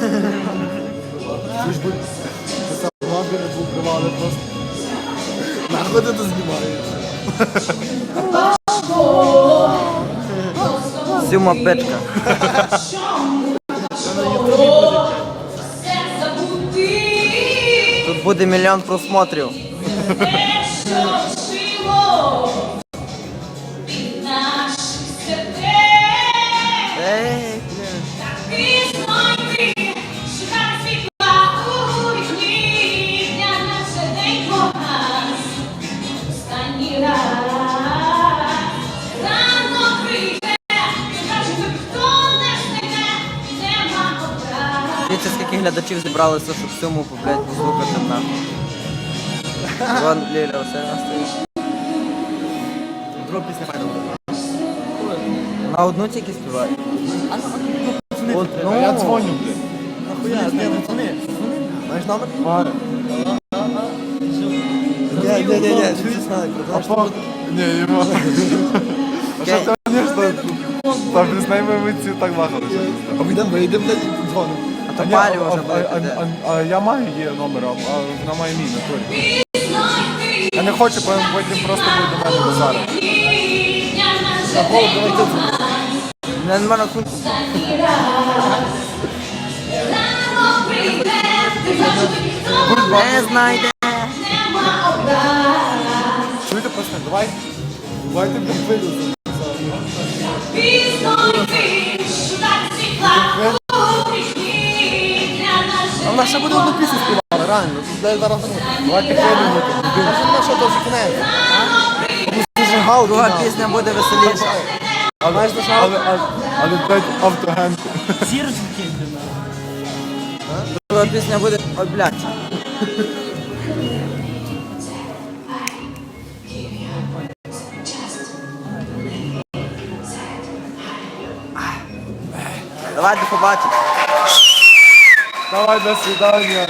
Це ж. Нахуй ти знімаєш? Сюма печка. Тут буде мільйон просмотрів. Дивіться, скільки глядачів зібралося, щоб цьому, блядь, послухати нахуй. Вон Ліля, все на стоїть. Друга пісня файна. На одну тільки співає. От, ну, Я дзвоню, блядь. Нахуя? Не дзвони. Знаєш номер? Маю. Ні, ні, ні, ні, чуєш снайпер, знаєш, що буде? Ні, його. А що ти там ми ці так лахалися. А ми йдемо, вийдемо, блядь, дзвонимо. а то Ні, вже а- а- буде. а- А я маю її номер, а а вона має мій натурі. Я не хочу, бо потім просто буде до мене базарити. Давай ти дзвони. Не нема рахунку. Не знайде. Чуєте, пацани, давай. Давайте блін, вийдемо. А вона ще буде одну пісню співала, реально. Зараз Давай підтримуємо. А що вона що дуже кінець? Друга пісня буде веселіша. А знаєш, що Але, але, блядь, автогенку. Друга пісня буде. Ой, блядь. Давай до побачення. Давай, до свидання.